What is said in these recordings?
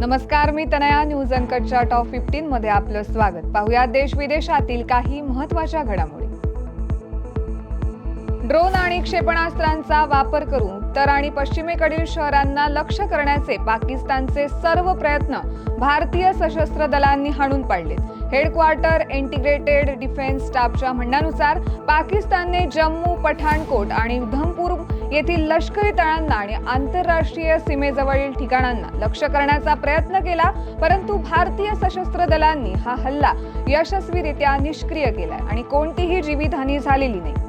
नमस्कार मी Tanaya news अनकटच्या top fifteen मध्ये आपलं स्वागत. पाहूया देश विदेशातील काही महत्त्वाच्या घडामोडी. ड्रोन आणि क्षेपणास्त्रांचा वापर करून उत्तर आणि पश्चिमेकडील शहरांना लक्ष करण्याचे पाकिस्तानचे सर्व प्रयत्न भारतीय सशस्त्र दलांनी हाणून पाडलेत. हेडक्वार्टर इंटिग्रेटेड डिफेन्स स्टाफच्या म्हणण्यानुसार पाकिस्तानने जम्मू पठाणकोट आणि उधमपूर येथील लष्करी तळांना आणि आंतरराष्ट्रीय सीमेजवळील ठिकाणांना लक्ष्य करण्याचा प्रयत्न केला परंतु भारतीय सशस्त्र दलांनी हा हल्ला यशस्वीरित्या निष्क्रिय केलाय आणि कोणतीही जीवितहानी झालेली नाही.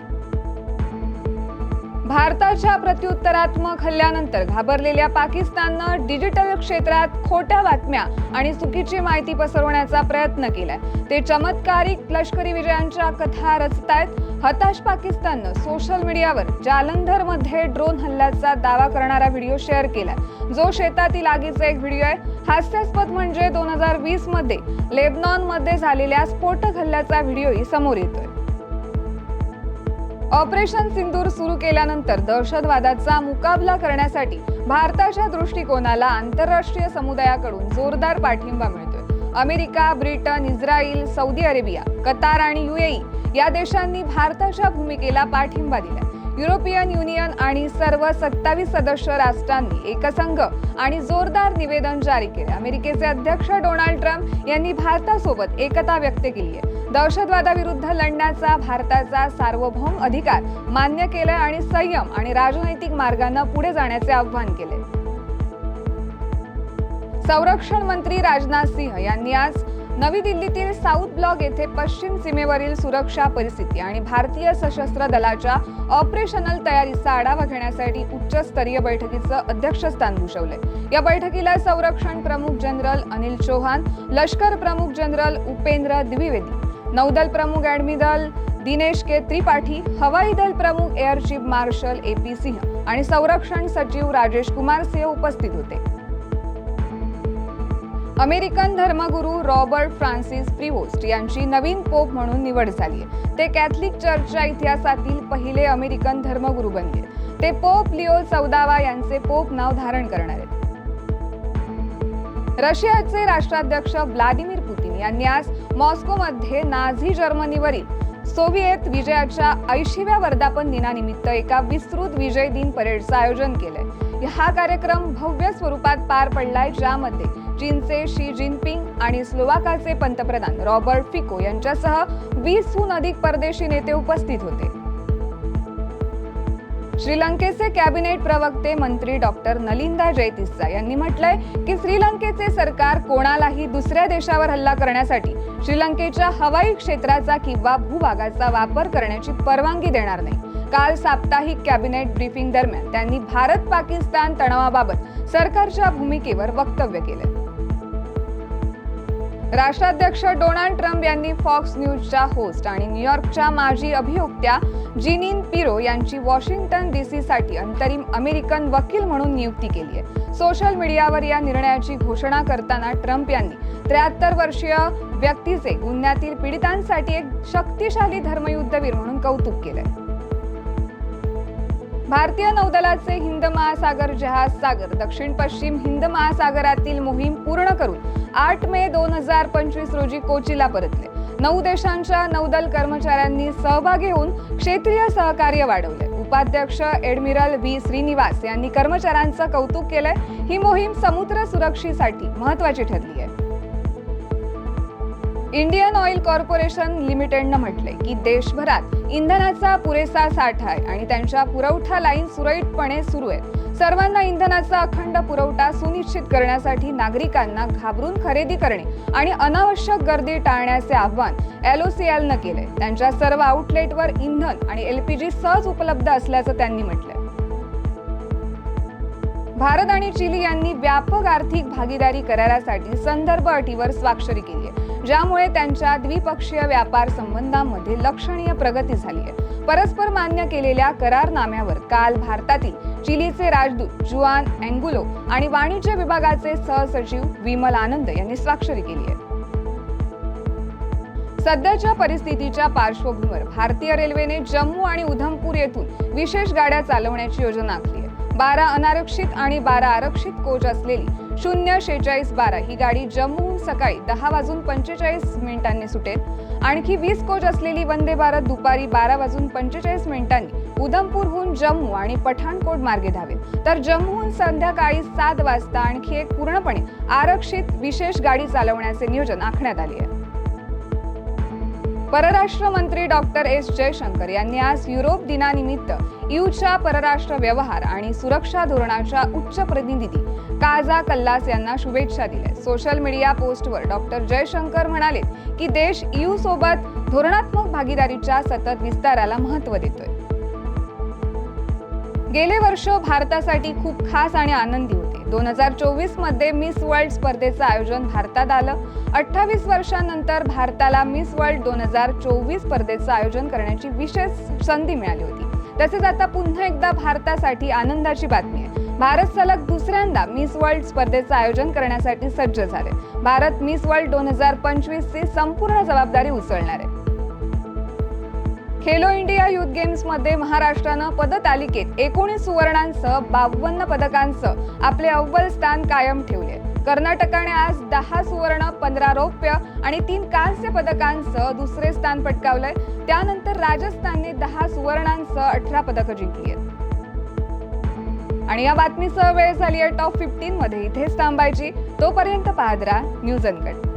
भारताच्या प्रत्युत्तरात्मक हल्ल्यानंतर घाबरलेल्या पाकिस्ताननं डिजिटल क्षेत्रात खोट्या बातम्या आणि चुकीची माहिती पसरवण्याचा प्रयत्न केलाय. ते चमत्कारिक लष्करी विजयांच्या कथा रचतायत. हताश पाकिस्ताननं सोशल मीडियावर जालंधरमध्ये ड्रोन हल्ल्याचा दावा करणारा व्हिडिओ शेअर केलाय. जो शेतातील आगीचा एक व्हिडिओ आहे. हास्यास्पद म्हणजे दोन हजार वीसमध्ये लेबनॉनमध्ये झालेल्या स्फोटक हल्ल्याचा व्हिडिओही समोर येतोय. ऑपरेशन सिंदूर सुरू केल्यानंतर दहशतवादाचा मुकाबला करण्यासाठी भारताच्या दृष्टिकोनाला आंतरराष्ट्रीय समुदायाकडून जोरदार पाठिंबा मिळतोय. America Britain Israel Saudi Arabia Qatar आणि युएई या देशांनी भारताच्या भूमिकेला पाठिंबा दिलाय. युरोपियन युनियन आणि सर्व सत्तावीस सदस्य राष्ट्रांनी एकसंघ आणि जोरदार निवेदन जारी केले अमेरिकेचे अध्यक्ष डोनाल्ड ट्रम्प यांनी भारतासोबत एकता व्यक्त केली आहे. दहशतवादाविरुद्ध लढण्याचा भारताचा सार्वभौम अधिकार मान्य केलं आणि संयम आणि राजनैतिक मार्गानं पुढे जाण्याचे आव्हान केले. संरक्षण मंत्री राजनाथ सिंह यांनी आज नवी दिल्लीतील साऊथ ब्लॉक येथे पश्चिम सीमेवरील सुरक्षा परिस्थिती आणि भारतीय सशस्त्र दलाच्या ऑपरेशनल तयारीचा आढावा घेण्यासाठी उच्चस्तरीय बैठकीचं अध्यक्षस्थान भूषवले. या बैठकीला संरक्षण प्रमुख जनरल अनिल चौहान लष्कर प्रमुख जनरल उपेंद्र द्विवेदी नौदल प्रमुख ॲडमिरल दिनेश के त्रिपाठी हवाई दल प्रमुख air chief marshal A P Singh आणि संरक्षण सचिव राजेश कुमार सिंह उपस्थित होते. अमेरिकन धर्मगुरू रॉबर्ट फ्रान्सिस प्रिवोस्ट यांची नवीन पोप म्हणून निवड झाली आहे. ते कॅथलिक चर्चच्या इतिहासातील पहिले अमेरिकन धर्मगुरू बनले. ते पोप लिओ चौदावा यांचे पोप नाव धारण करणार आहेत. रशियाचे राष्ट्राध्यक्ष व्लादिमीर पुतीन यांनी आज मॉस्कोमध्ये नाझी जर्मनीवरील सोव्हिएत विजयाच्या ऐंशीव्या वर्धापन दिनानिमित्त एका विस्तृत विजय दिन परेडचं आयोजन केलंय. हा कार्यक्रम भव्य स्वरूपात पार पडलाय ज्यामध्ये चीनचे शी जिनपिंग आणि स्लोवाकाचे पंतप्रधान रॉबर्ट फिको यांच्यासह वीसहून अधिक परदेशी नेते उपस्थित होते. श्रीलंकेचे कॅबिनेट प्रवक्ते मंत्री डॉक्टर नलिंदा जयतिस्सा यांनी म्हटलंय की श्रीलंकेचे सरकार कोणालाही दुसऱ्या देशावर हल्ला करण्यासाठी श्रीलंकेच्या हवाई क्षेत्राचा किंवा भूभागाचा वापर करण्याची परवानगी देणार नाही. काल साप्ताहिक कॅबिनेट ब्रीफिंग दरम्यान त्यांनी भारत पाकिस्तान तणावाबाबत सरकारच्या भूमिकेवर वक्तव्य केलं. राष्ट्राध्यक्ष डोनाल्ड ट्रम्प यांनी फॉक्स न्यूजच्या होस्ट आणि न्यूयॉर्कच्या माजी अभियुक्त्या जिनिन पिरो यांची वॉशिंग्टन डी सीसाठी अंतरिम अमेरिकन वकील म्हणून नियुक्ती केली आहे. सोशल मीडियावर या निर्णयाची घोषणा करताना ट्रम्प यांनी त्र्याहत्तर वर्षीय व्यक्तीचे गुन्ह्यातील पीडितांसाठी एक शक्तिशाली धर्मयुद्धवीर म्हणून कौतुक केलंय. भारतीय नौदलाचे हिंद महासागर जहाज सागर दक्षिण पश्चिम हिंद महासागरातील मोहीम पूर्ण करून आठ मे दोन हजार पंचवीस रोजी कोचीला परतले. नऊ देशांच्या नौदल कर्मचाऱ्यांनी सहभागी होऊन क्षेत्रीय सहकार्य वाढवले. उपाध्यक्ष एडमिरल व्ही. श्रीनिवास यांनी कर्मचाऱ्यांचं कौतुक केलंय. ही मोहीम समुद्र सुरक्षेसाठी महत्वाची ठरली आहे इंडियन ऑइल कॉर्पोरेशन लिमिटेडनं म्हटलंय की देशभरात इंधनाचा पुरेसा साठा आहे आणि त्यांच्या पुरवठा लाईन सुरळीतपणे सुरू आहेत. सर्वांना इंधनाचा अखंड पुरवठा सुनिश्चित करण्यासाठी नागरिकांना घाबरून खरेदी करणे आणि अनावश्यक गर्दी टाळण्याचे आव्हान एलओसीएलनं केलंय. त्यांच्या सर्व आउटलेटवर इंधन आणि एलपीजी सहज उपलब्ध असल्याचं त्यांनी म्हटलंय. भारत आणि चिली यांनी व्यापक आर्थिक भागीदारी करारासाठी संदर्भ अटीवर स्वाक्षरी केली आहे. ज्यामुळे त्यांच्या द्विपक्षीय व्यापार संबंधांमध्ये लक्षणीय प्रगती झाली आहे. परस्पर मान्य केलेल्या करारनाम्यावर काल भारतातील चिलीचे राजदूत जुआन अँगुलो आणि वाणिज्य विभागाचे सहसचिव विमल आनंद यांनी स्वाक्षरी केली आहे. सध्याच्या परिस्थितीच्या पार्श्वभूमीवर भारतीय रेल्वेने जम्मू आणि उधमपूर येथून विशेष गाड्या चालवण्याची योजना आखली आहे. बारा अनारक्षित आणि बारा आरक्षित कोच असलेली शून्य शेहेचाळीस बारा. ही गाडी जम्मूहून सकाळी दहा वाजून पंचेचाळीस मिनिटांनी सुटेल. आणखी वीस कोच असलेली वंदे भारत दुपारी बारा वाजून पंचेचाळीस मिनिटांनी उधमपूरहून जम्मू आणि पठाणकोट मार्गे धावेल. तर जम्मूहून संध्याकाळी सात वाजता आणखी एक पूर्णपणे आरक्षित विशेष गाडी चालवण्याचे नियोजन आखण्यात आले आहे. परराष्ट्र मंत्री डॉक्टर एस. जयशंकर यांनी आज युरोप दिनानिमित्त यूच्या परराष्ट्र व्यवहार आणि सुरक्षा धोरणाच्या उच्च प्रतिनिधी काजा कल्लास यांना शुभेच्छा दिल्या. सोशल मीडिया पोस्टवर डॉक्टर जयशंकर म्हणाले की देश यू सोबत धोरणात्मक भागीदारीच्या सतत विस्ताराला महत्त्व देतोय. गेले वर्ष भारतासाठी खूप खास आणि आनंदी होते. दोन हजार चोवीसमध्ये मिस वर्ल्ड स्पर्धेचं आयोजन भारतात आलं. अठ्ठावीस वर्षानंतर भारताला मिस वर्ल्ड दोन हजार चोवीस स्पर्धेचं आयोजन करण्याची विशेष संधी मिळाली होती. तसेच आता पुन्हा एकदा भारतासाठी आनंदाची बातमी भारत सलग दुसऱ्यांदा मिस वर्ल्ड स्पर्धेचं आयोजन करण्यासाठी सज्ज झाले. भारत मिस वर्ल्ड दोन हजार पंचवीस ची संपूर्ण जबाबदारी उचलणार आहे. खेलो इंडिया युथ गेम्समध्ये महाराष्ट्रानं पदतालिकेत एकोणीस सुवर्णांसह बावन्न पदकांसह आपले अव्वल स्थान कायम ठेवले. कर्नाटकाने आज दहा सुवर्ण पंधरा रौप्य आणि तीन कांस्य पदकांसह दुसरे स्थान पटकावलंय. त्यानंतर राजस्थानने दहा सुवर्णांसह अठरा पदकं जिंकली आहेत. आणि या बातमीसह वेळ झाली आहे टॉप फिफ्टीन मध्ये इथेच थांबायची. तोपर्यंत पाहत राहा न्यूज अनकट